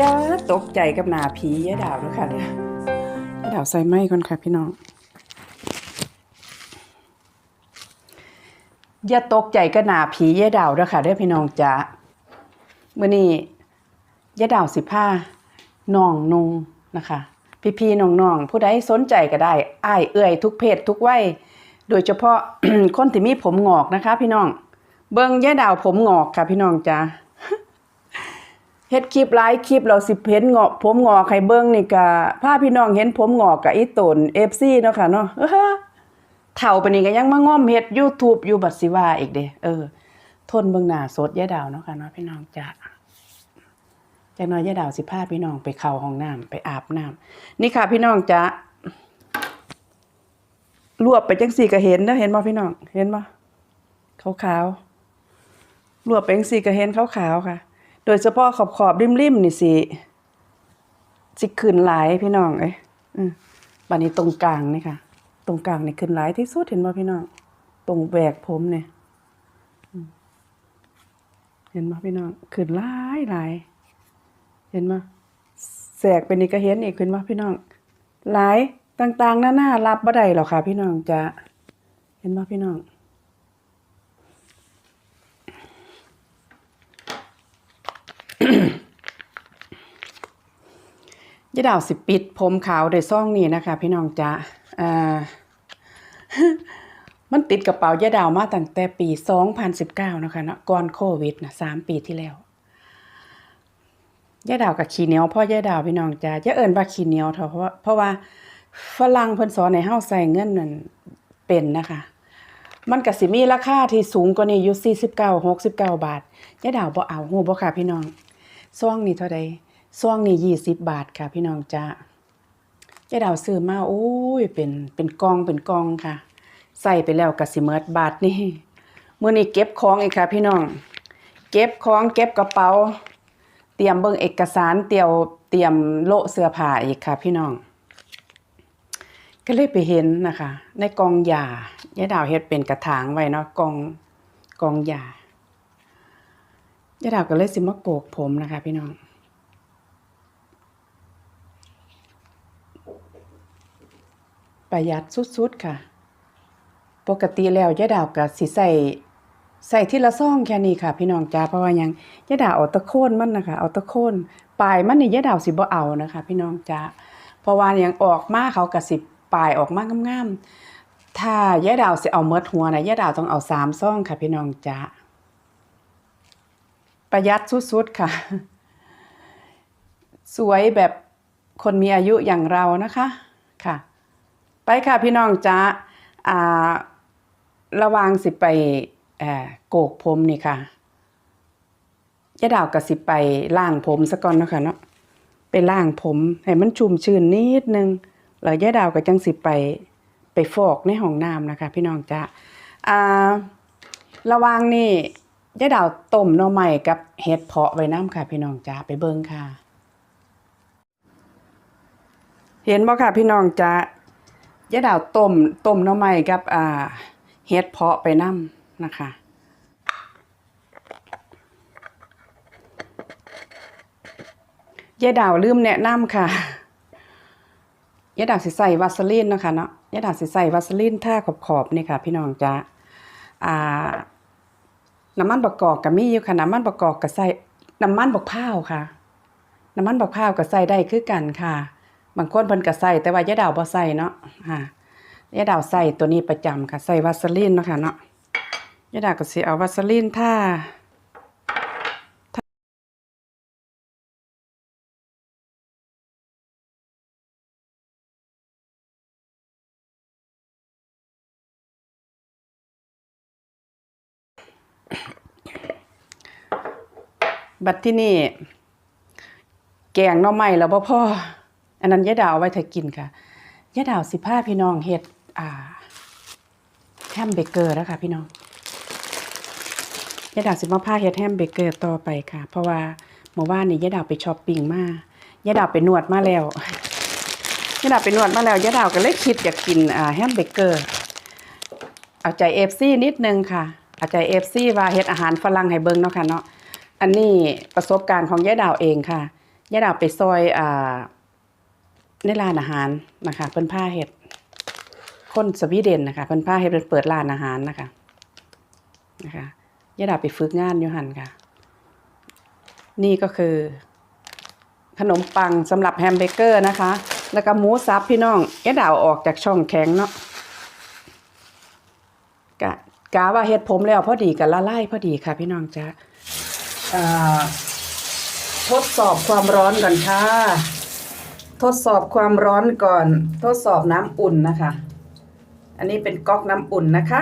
ยาตกใจกับหนาผียาดาวด้อค่ะเนี่ยยาดาวใส่ไม้ก่อนค่ะพี่น้อง อย่าตกใจกับหนาผียาดาวด้อค่ะเด้อพี่น้องจ๋ามื้อนี้ยาดาวสิพาน้องนุงนะคะพี่ๆน้องๆผู้ใดสนใจก็ได้อ้ายเอื้อยทุกเพศทุกวัยโดยเฉพาะคนที่มีผมงอกนะคะ พี่น้อง เบิ่งยาดาวผมงอกค่ะพี่น้องจ๋า เฮ็ดคลิปหลายคลิปเราสิเห็นงอกผมงอกให้เบิ่งนี่ก็พาพี่น้องเห็นผมงอกกับอีตน FC เนาะค่ะเนาะเออเฒ่าปานนี้ก็ยังมาง้อมเฮ็ด YouTube อยู่บัดสิว่าอีกเด้เออ ทนเบิ่งหน้าสดยายดาวเนาะค่ะเนาะพี่น้องจ้ะจักหน่อยยายดาวสิพาพี่น้องไปเข้าห้องน้ำไปอาบน้ำนี่ค่ะ พี่น้องจ้ะรวบไปจังสี่ก็เห็นนะเห็นบ่พี่น้อง เห็นบ่ขาวๆรวบไปจังสี่ก็เห็นขาวๆค่ะ โดยเฉพาะขอบขอบริมริมๆนี่สิสิขึ้นหลายพี่น้องเอ้ยอืมบัดนี้ตรงกลางนี่ค่ะ ตรงกลางนี่ขึ้นหลายที่สุดเห็นบ่พี่น้อง ตรงแหวกผมเนี่ยเห็นบ่พี่น้องขึ้นหลายหลายเห็นบ่แสกเป็นนี่ก็เห็นอีกขึ้นบ่พี่น้อง หลายต่างๆหน้าๆรับบ่ได้หรอกค่ะ พี่น้องจะเห็นบ่พี่น้อง ยายดาวสิปิด ผมขาวด้วยซ่องนี่นะคะ พี่น้องจ๊ะอ่ามันติดกระเป๋ายายดาวมาตั้งแต่ปี 2019 นะคะเนาะก่อนโควิดนะสามปีที่แล้วยายดาวกับขี้เหนียวพ่อยายดาวพี่น้องจ๊ะจะเอิ้นว่าขี้เหนียวเถอะเพราะเพราะว่าฝรั่งเพิ่นสอนให้เฮาใส่เงินนั่นเป็นนะคะ มันก็สิมีราคาที่สูงกว่านี้อยู่49 69 บาทยายดาวบ่เอาฮู้บ่ค่ะพี่น้องซ่องนี่เท่าใด ซ่องนี่ยี่สิบบาทค่ะ พี่น้องจ้ายายดาวซื้อมาโอ้ย เป็นเป็นกองเป็นกองค่ะ ใส่ไปแล้วก็สิเมิดบาทนี่มื้อนี้เก็บของอีกค่ะ พี่น้อง เก็บของเก็บกระเป๋า เตรียมเบิ่งเอกสารเตรียวเตรียมโลเสื้อผ้าอีกค่ะ พี่น้อง ก็เลยไปเห็นนะคะ ในกองยายายดาวเฮ็ดเป็นกระถางไว้เนาะกองกองยายายดาวก็เลยสิมาโกกผมนะคะ พี่น้อง ประหยัดสุดๆค่ะ ปกติแล้วยายดาวก็สิใส่ใส่ที่ละซ่องแค่นี้ค่ะ พี่น้องจ้าเพราะว่ายังยายดาวเอาตะโคนมันนะคะเอาตะโคนปลายมันนี่ยายดาวสิบ่เอานะคะ พี่น้องจ้าเพราะว่ายังออกมาเขาก็สิปลายออกมางามๆถ้ายายดาวสิเอาเมดหัวนะยายดาวต้องเอาสามซ่องค่ะ พี่น้องจ้าประหยัดสุดๆค่ะ สวยแบบคนมีอายุอย่างเรานะคะค่ะ ไปค่ะพี่น้องจ้าอ่าระวางสิไปโกกผมนี่ค่ะยะดาวก็สิไปล้างผมซะก่อนนะคะเนาะไปล้างผมให้มันชุ่มชื้นนิดนึงแล้วยะดาวก็จังสิไปไปฟอกในห้องน้ำนะคะ พี่น้องจ้าอ่าระว่างนี่ยายดาวต้มหน่อไม้กับเห็ดเพาะไว้น้ำค่ะ พี่น้องจ้าไปเบิ่งค่ะ เห็นบ่ค่ะพี่น้องจ้า ยายดาวต้มต้มน่อไม้กับอ่าเห็ดเพาะไปน้ำนะคะยายดาวลืมแนะนำค่ะยายดาวสิใส่วาสลีนนะคะเนาะยายดาวสิใส่วาสลีนท่าขอบๆนี่ค่ะ พี่น้องจ้าอ่าน้ำมันประกอบก็มีอยู่ค่ะน้ำมันประกอบก็ใส่น้ำมันบักพร้าวค่ะ น้ำมันบักพร้าวก็ใส่ได้คือกันค่ะ บางคนเพิ่นก็ใส่แต่ว่ายายดาวบ่ใส่เนาะค่ะยายดาวใส่ตัวนี้ประจำค่ะใส่วาสลีนเนาะค่ะเนาะยายดาวก็สิเอาวาสลีนทาบัดที่นี่ แกงน่อไม้แล้วบ่พอ อันนั้นยายดาวเอาไว้ถ้ากินค่ะยายดาวสิพาพี่น้องเฮ็ดอ่าแฮมเบเกอร์แล้วค่ะพี่น้องยายดาวสิมาพาเฮ็ดแฮมเบเกอร์ต่อไปค่ะ เพราะว่าเมื่อวานนี้ยายดาวไปช้อปปิ้งมายายดาวไปนวดมาแล้วยายดาวไปนวดมาแล้วยายดาวก็เลยคิดอยากกินอ่าแฮมเบเกอร์เอาใจ FC นิดนึงค่ะเอาใจ FC ว่าเฮ็ดอาหารฝรั่งให้เบิ่งเนาะค่ะเนาะอันนี้ประสบการณ์ของยายดาวเองค่ะยายดาวไปซอยอ่า ในร้านอาหารนะคะเพิ่นพาเฮ็ดคนสวีเดนนะคะเพิ่นพาเฮ็ดเพิ่นเปิดร้านอาหารนะคะนะคะยาดาไปฝึกงานอยู่หันค่ะ นี่ก็คือ ขนมปังสำหรับแฮมเบเกอร์นะคะ แล้วก็หมูสับพี่น้องยาดาวออกจากช่องแข็งเนาะกะกะว่าเฮ็ดผมแล้วพอดีกับละลายพอดีค่ะ พี่น้องจ้ะอ่าทดสอบความร้อนก่อนค่ะ ทดสอบความร้อนก่อน ทดสอบน้ำอุ่นนะคะ อันนี้เป็นก๊อกน้ำอุ่นนะคะ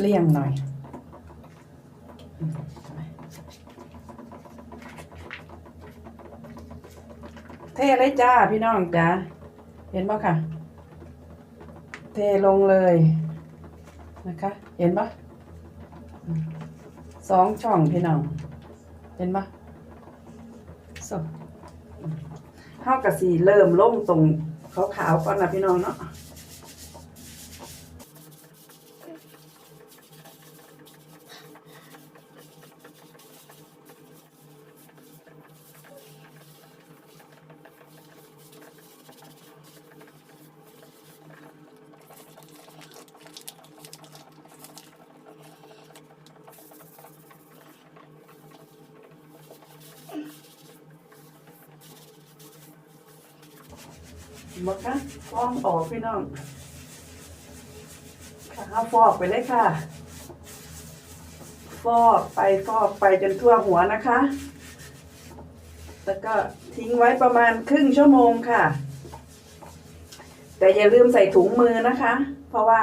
เลี่ยงหน่อยเทเลยจ้าพี่น้องจ้าเห็นปะค่ะ เทลงเลยนะคะ เห็นปะสองช่องพี่น้องเห็นปะสองอืมเท่ากับสีเริ่มล่มตรงขาวๆก่อนนะพี่น้องเนาะ มดค่ะฟองออกพี่น้องค่ะฟอกไปเลยค่ะ ฟอกไปฟอกไปจนทั่วหัวนะคะ แล้วก็ทิ้งไว้ประมาณครึ่งชั่วโมงค่ะ แต่อย่าลืมใส่ถุงมือนะคะ เพราะว่า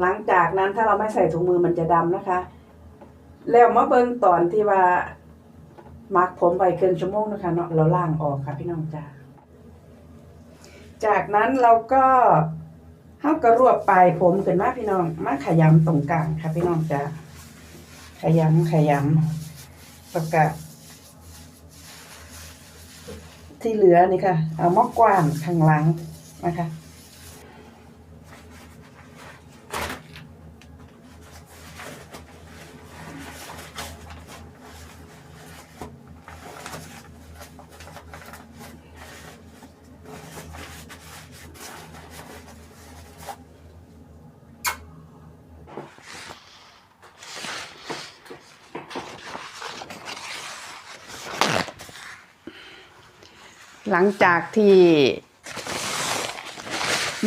หลังจากนั้นถ้าเราไม่ใส่ถุงมือมันจะดำนะคะ แล้วมาเบิ่งตอนที่ว่ามักผมไว้ครึ่งชั่วโมงนะคะเนาะเราล่างออกค่ะพี่น้องจ้า จากนั้นเราก็เฮากระรวบปลายผมขึ้นมาพี่น้อง มาขยำตรงกลางค่ะพี่น้องจ้าขยำขยำประกาศที่เหลือนี่ค่ะ เอามอกว้านข้างหลังนะคะ หลังจากที่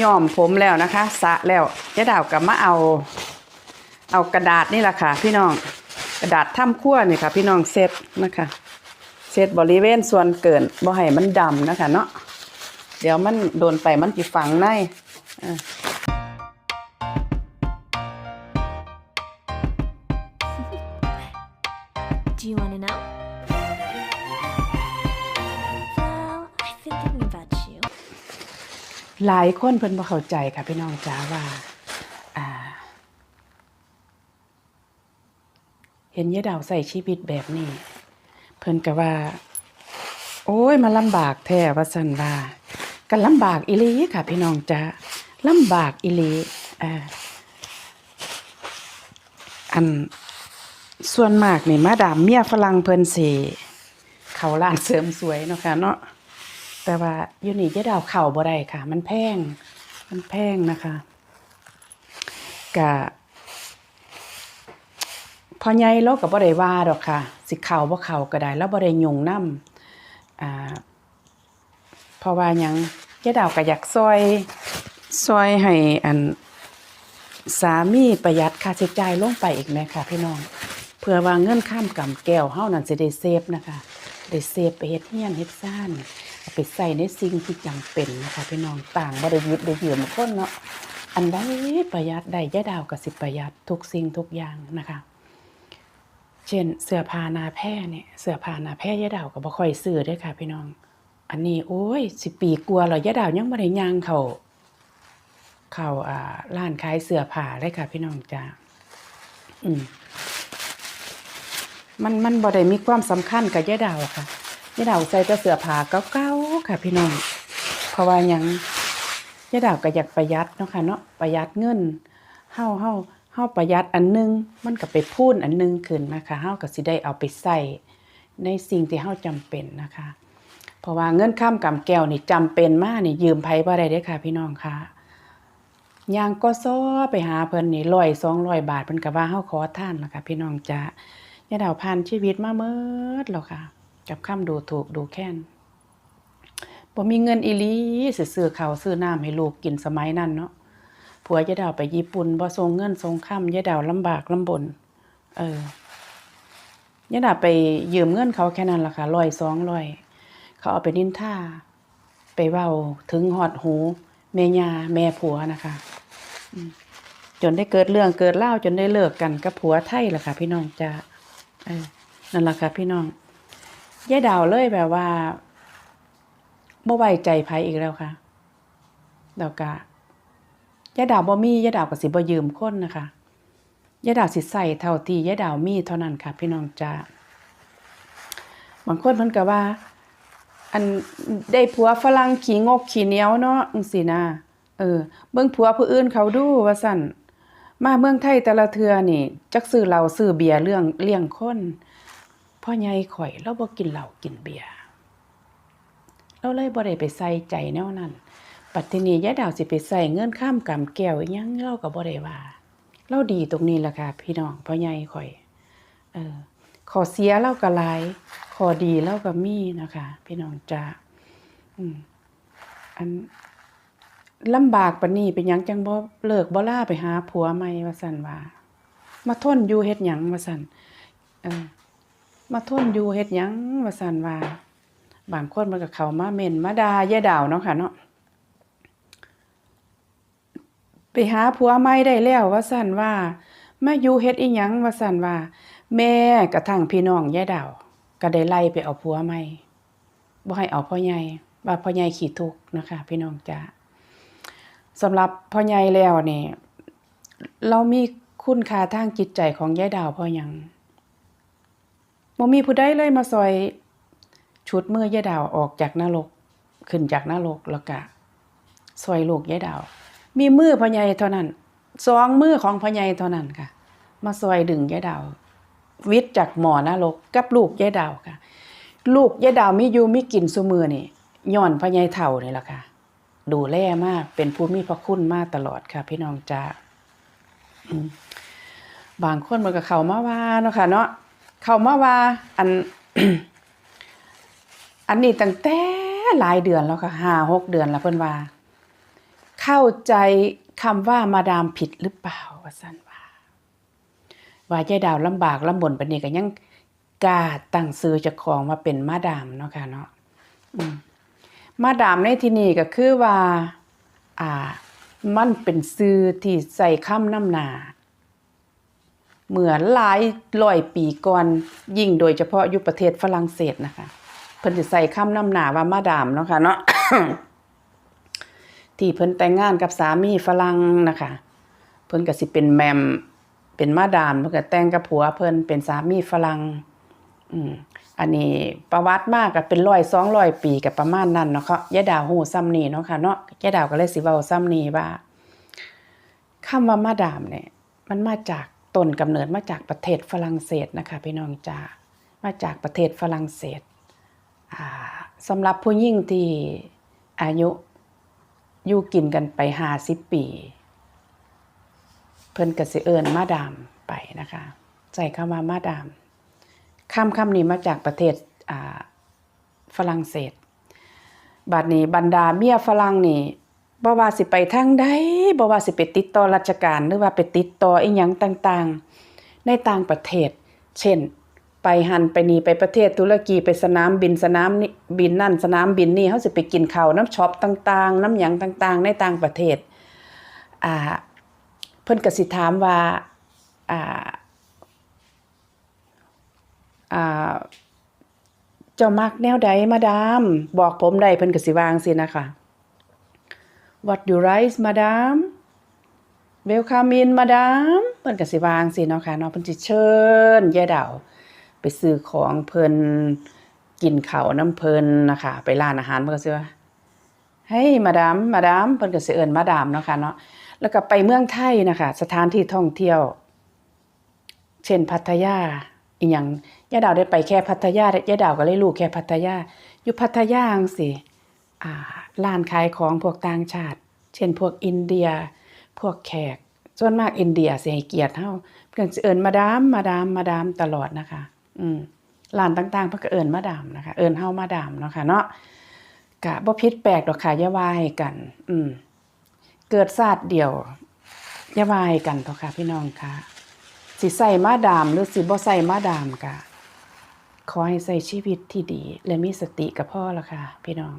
ย้อมผมแล้วนะคะสะแล้วเจ๊ดาวกับมาเอาเอากระดาษนี่แหละค่ะ พี่น้องกระดาษถ้ำขั้วนี่ค่ะ พี่น้องเซตนะคะเซตบริเวณส่วนเกินบ่ให้มันดำนะคะเนาะเดี๋ยวมันโดนไปมันจะฝังใน หลายคนเพิ่นบ่เข้าใจค่ะพี่น้องจ๋าว่าอ่าเห็นยายดาวใส่ชีวิตแบบนี้ เพิ่นก็ว่า โอ้ยมาลำบากแท้ว่าซั่นว่าก็ลำบากอีหลีค่ะ พี่น้องจ๋าลำบากอีหลีอ่าอันส่วนมากนี่มาดามเมียฝรั่งเพิ่นสิเขาร้านเสริมสวยเนาะค่ะเนาะ แต่ว่าอยู่นี่จ๊ดาวเข่าบ่ได้ค่ะ มันแพงมันแพงนะคะกะพอใหญ่เราก็บ่ได้ว่าดอกค่ะ สิเข่าบ่เข่าก็ได้ แล้วบ่ได้ยุ่งนำอ่าเพราะว่ายังเจ๊ดาวก็อยากซอยซอยให้อันสามีประหยัดค่าใช้จ่ายลงไปอีกแม่ค่ะพี่น้อง เพื่อว่าเงินข้ามกำแก้วเฮานั่นสิได้เซฟนะคะได้เซฟไปเฮ็ดเฮียนเฮ็ดซ่าน ไปใส่ในสิ่งที่จำเป็นนะคะพี่น้องต่างบ่ได้ยึดได้ยืมาคนเนาะอันใดประหยัดได้ยะดาวก็สิประหยัดทุกสิ่งทุกอย่างนะคะ เช่นเสื้อผ้านาแพร่เนี่ยเสื้อผ้านาแพร่ยะดาวก็บ่ค่อยซื้อด้อค่ะ พี่น้อง อันนี้โอ้ยสิปีกว่าแล้วยะดาวยังบ่ได้ย่างเขาเขาอ่าร้านขายเสื้อผ้าเลยค่ะ พี่น้องจ้าอืมมันมันบ่ได้มีความสำคัญกับยาดาวค่ะ ยายดาวใส่แต่เสื้อผ้าเก่าๆค่ะพี่น้องเพราะว่ายังยายดาวก็อยากประหยัดเนาะค่ะเนาะประหยัดเงินเฮาเฮาเฮาประหยัดอันหนึง มันก็ไปพูนอันหนึงขึ้นนะคะเฮาก็สิได้เอาไปใส่ในสิ่งที่เฮาจำเป็นนะคะ เพราะว่าเงินข้ามกำแก้วนี่จำเป็นมากนี่ยืมไผบ่ได้เด้ค่ะ พี่น้องค่ะย่างก็ซ้อไปหาเพิ่นนี่ร้อยสองร้อยบาทเพิ่นก็ว่าเฮาขอท่านล่ะค่ะพี่น้องจ้ายายดาวผ่านชีวิตมาเมิดแล้วค่ะ กับคำดูถูกดูแค้นบ่มีเงินอีลีสิซื้อข้าวซื้อน้ำให้ลูกกินสมัยนั้นเนาะผัวยายดาวไปญี่ปุ่นบ่ส่งเงินส่งค่ำยายดาวลำบากลำบน เออยายดาวไปยืมเงินเขาแค่นั้นล่ะค่ะร้อยสองร้อยเขาเอาไปนินท่าไปเว้าถึงฮอดหูแม่ยาแม่ผัวนะคะจนได้เกิดเรื่องเกิดเล่าจนได้เลิกกันกับผัวไทยล่ะค่ะ พี่น้องจ้าเออนั่นล่ะค่ะพี่น้อง ยายดาวเลยแบบว่าบ่ไว้ใจไผอีกแล้วค่ะแล้วก็ยายดาวบ่มียายดาวก็สิบ่ยืมคนนะคะยายดาวสิใส่เท่าที่ยายดาวมีเท่านั้นค่ะ พี่น้องจ้าบางคนเพิ่นก็ว่า อันได้ผัวฝรั่งขี้งกขี้เหนียวเนาะจังซี่นะเออ เบิ่งผัวผู้อื่นเขาดูว่าซั่นมาเมืองไทยแต่ละเทือนี่จักซื้อเหล้าซื้อเบียร์เรื่องเลี้ยงคน พ่อใหญ่ข่อยเราบ่กินเหล้ากินเบียร์เราเลยบ่ได้ไปใส่ใจแนวนั้นปัจจุบันยายดาวสิไปใส่เงินข้ามกำแก้วอีหยังเราก็บ่ได้ว่าเราดีตรงนี้ล่ะค่ะพี่น้องพ่อใหญ่ข่อย เออขอเสียเราก็หลายขอดีเราก็มีนะคะ พี่น้องจ้าอืมอันลำบากปานนี้เป็นยังจังบ่เลิกบ่ลาไปหาผัวใหม่ว่าซั่นว่า มาทนอยู่เฮ็ดหยังว่าซั่นเออ มาทนอยู่เฮ็ดหยังว่าซั่นว่า บางคนมันก็เข้ามาเม่นมาด่ายาดาวเนาะค่ะเนาะไปหาผัวใหม่ได้แล้วว่าซั่นว่ามาอยู่เฮ็ดอีหยังว่าซั่นว่า แม่กระทั่งพี่น้องยาดาวก็ได้ไล่ไปเอาผัวใหม่บ่ให้เอาพ่อใหญ่ว่าพ่อใหญ่ขี้ทุกนะคะ พี่น้องจ้าสำหรับพ่อใหญ่แล้วเนี่ยเรามีคุณค่าทางจิตใจของยายดาวพอยัง บ่มีผู้ใดเลยมาซอย ชุดมือยายดาวออกจากนรกขึ้นจากนรกแล้วก็ซอยลูกยายดาว มีมือพ่อใหญ่เท่านั้นสองมือของพ่อใหญ่เท่านั้นค่ะ มาซอยดึงยายดาว วิทย์จากหมอนรกกับลูกยายดาวค่ะ ลูกยายดาวมีอยู่มีกินซุมือนี่ย้อนพ่อใหญ่เฒ่านี่ละค่ะดูแลมากเป็นผู้มีพระคุณมากตลอดค่ะ พี่น้องจ้าบางคนมันก็เข้ามาว่าเนาะค่ะเนาะ เข้ามาว่าอัน อันนี้ตั้งแต่หลายเดือนแล้วค่ะห้าหกเดือนแล้วเพิ่นว่า เข้าใจคำว่ามาดามผิดหรือเปล่าว่าซั่นว่าว่ายายดาวลำบากลำบนปนี้ก็ยังกล้าตั้งซื้อจ้าของมาเป็นมาดามเนาะค่ะเนาะมาดามในที่นี้ก็คือว่า อ่า มันเป็นซื้อที่ใส่คำน้ำหนา เหมือนหลายร้อยปีก่อนยิ่งโดยเฉพาะอยู่ประเทศฝรั่งเศสนะคะ เพิ่นสิใส่คำนำหนาว่ามาดามเนาะค่ะเนาะที่เพิ่นแต่งงานกับสามีฝรั่งนะคะ เพิ่นก็สิเป็นแมมเป็นมาดามเพิ่นก็แต่งกับผัวเพิ่นเป็นสามีฝรั่งอืมอันนี้ประวัติมากก็เป็นร้อยสองร้อยปีกับประมาณนั้นเนาะค่ะยายดาวหูซ้ำนี่เนาะค่ะเนาะยายดาวก็เลยสิเว้าซ้ำนี่ว่าคำว่ามาดามเนี่ยมันมาจาก ต้นกำเนิดมาจากประเทศฝรั่งเศสนะคะพี่น้องจ้ามาจากประเทศฝรั่งเศสอ่าสำหรับผู้หญิงที่อายุอยู่กินกันไป50ปี เพิ่นก็สิเอิ้นมาดามไปนะคะใช้คำว่ามาดามคำคำนี้มาจากประเทศฝรั่งเศสบัดนี้บรรดาเมียฝรั่งนี่ บ่ว่าสิไปทางใดบ่ว่าสิไปติดต่อราชการหรือว่าไปติดต่ออีหยังต่างๆ ในต่างประเทศ เช่น ไปหันไปนี่ไปประเทศตุรกีไปสนามบินสนามนี่บินนั่นสนามบินนี่เฮาสิไปกินข้าวน้ำช็อปต่างๆ น้ำหยังต่างๆ ในต่างประเทศอ่าเพิ่นก็สิถามว่าอ่าอ่าเจ้ามักแนวใดมาดาม บอกผมได้เพิ่นก็สิวางสินะคะ What you rice madam เวลคามินมาดามเพิ่นก็สิวางสิเนาะค่ะเนาะเพิ่นสิเชิญยายดาวไปซื้อของเพิ่นกินข้าวน้ำเพิ่นนะคะไปร้านอาหารเพิ่นก็สิว่าเฮ้ยมาดามมาดามเพิ่นก็สิเอิ้นมาดามเนาะค่ะเนาะแล้วก็ไปเมืองไทยนะคะสถานที่ท่องเที่ยว เช่นพัทยาอีหยังยายดาวได้ไปแค่พัทยายายดาวก็เลยรู้แค่พัทยาอยู่พัทยาจังซี่อ่า ร้านขายของพวกต่างชาติ เช่นพวกอินเดีย พวกแขก ส่วนมากอินเดียสิให้เกียรติเฮาเพิ่นเอิ้นมาดามมาดามมาดามตลอดนะคะ อืมร้านต่างๆเพิ่นก็เอิ้นมาดามนะคะ เอิ้นเฮามาดามเนาะค่ะเนาะก็บ่ผิดแปลกดอกค่ะอย่าว่าให้กัน อืมเกิดชาติเดียวอย่าว่าให้กันเถอะค่ะพี่น้องค่ะสิใส่มาดามหรือสิบ่ใส่มาดามก็ขอให้ใส่ชีวิตที่ดี และมีสติก็พอละค่ะ พี่น้อง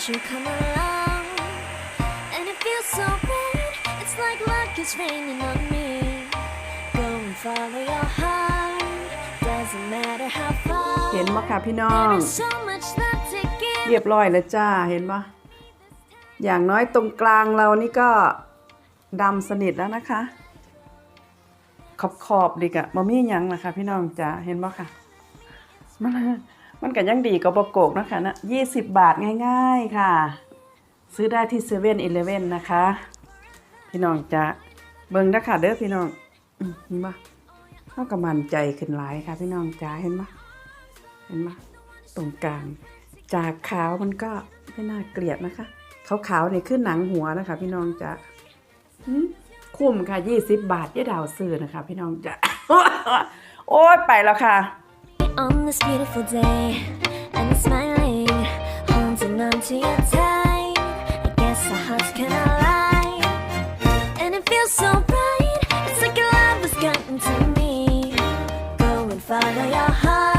won't you come along? And it feels so right. It's like luck is raining on me. Go and follow your heart. Doesn't matter how far. เห็นบ่ค่ะพี่น้อง There is so much love to give. เรียบร้อยแล้วจ้าเห็นปะอย่างน้อยตรงกลางเรานี่ก็ดำสนิทแล้วนะคะ ขอบขอบๆดีกะบ่มีหยังนะคะพี่น้องจ้าเห็นบ่ค่ะมัน มันก็ยังดีกว่าบ่โกกนะคะนะ20บาทง่าย ๆค่ะ ซื้อได้ที่เซเว่นอีเลเว่นนะคะ พี่น้องจ้าเบิ่งนะค่ะเด้อพี่น้องเห็นบ่เขาก็มั่นใจขึ้นหลายค่ะ พี่น้องจ้าเห็นบ่เห็นไหมตรงกลางจากขาวมันก็ไม่น่าเกลียดนะคะขาวๆนี่คือหนังหัวนะคะ พี่น้องจะหืมคุ้มค่ะยี่สิบบาทยี่ดาวซื้อนะคะ พี่น้องจะโอ๊ยไปแล้วค่ะ On this beautiful day, and smiling, holding on to your tight. I guess our hearts can align, and it feels so bright. It's like your love has gotten to me. Go and follow your heart.